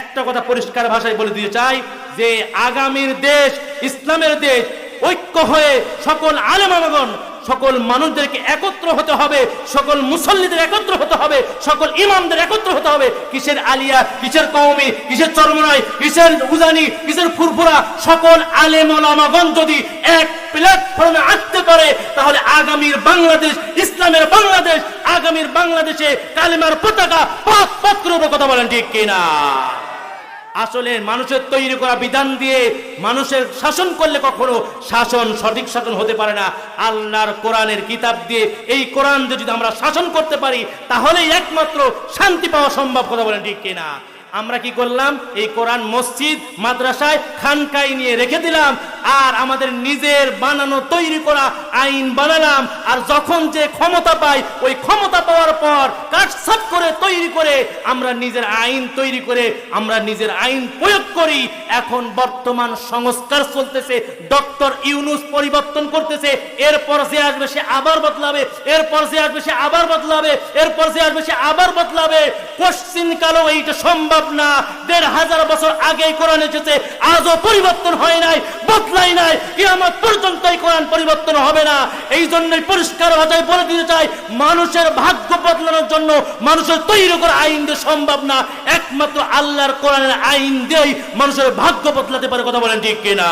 একটা কথা পরিষ্কার ভাষায় বলে দিতে চাই, যে আগামীর দেশ, ইসলামের দেশ, ঐক্য হয়ে সকল আলেমানগণ সকল মানুষদেরকে একত্র হতে হবে, সকল মুসল্লিদের একত্র হতে হবে, সকল ইমামদের একত্র হতে হবে। কিসের আলিয়া, কিসের কওমি, কিসের চরমনাই, কিসের উজানি, কিসের ফুরফুরা, সকল আলেমানগণ যদি এক প্ল্যাটফর্মে আসতে পারে, তাহলে আগামীর বাংলাদেশ, ইসলামের বাংলাদেশ, আগামীর বাংলাদেশে কালেমার পতাকা পাক পাক কথা বলেন ঠিক কিনা? আসলে মানুষের তৈরি করা বিধান দিয়ে মানুষের শাসন করলে কখনো শাসন, সঠিক শাসন হতে পারে না। আল্লাহর কোরআনের কিতাব দিয়ে এই কোরআন দিয়ে যদি আমরা শাসন করতে পারি, তাহলেই একমাত্র শান্তি পাওয়া সম্ভব, কথা বলেন ঠিক কিনা? আমরা কি করলাম? এই কোরআন মসজিদ, মাদ্রাসায় খানকাই নিয়ে রেখে দিলাম, আর আমাদের নিজের বানানো, তৈরি করা আইন বানালাম, আর যখন যে ক্ষমতা পাই, ওই ক্ষমতা পাওয়ার পর তৈরি করে, আমরা নিজের আইন তৈরি করে, আমরা নিজের আইন প্রয়োগ করি। এখন বর্তমান সংস্কার চলতেছে, ডক্টর ইউনুস পরিবর্তন করতেছে, এরপর যে আসবে সে আবার বদলাবে, এরপর যে আসবে সে আবার বদলাবে, এরপর যে আসবে সে আবার বদলাবে। কোশ্চিন কালো, এইটা সম্ভব না। দেড় হাজার বছর আগেই কোরআন এসেছে, আজও পরিবর্তন হয় নাই, বদলাই নাই, কিয়ামত পর্যন্ত এই কোরআন পরিবর্তন হবে না। এই জন্যই পরিষ্কার ভাষায় বলে দিতে চাই, মানুষের ভাগ্য বদলানোর জন্য মানুষের তৈরি করা আইন দিয়ে সম্ভব না। একমাত্র আল্লাহর কোরআনের আইন দিয়েই মানুষের ভাগ্য বদলাতে পারে, কথা বলেন ঠিক কিনা?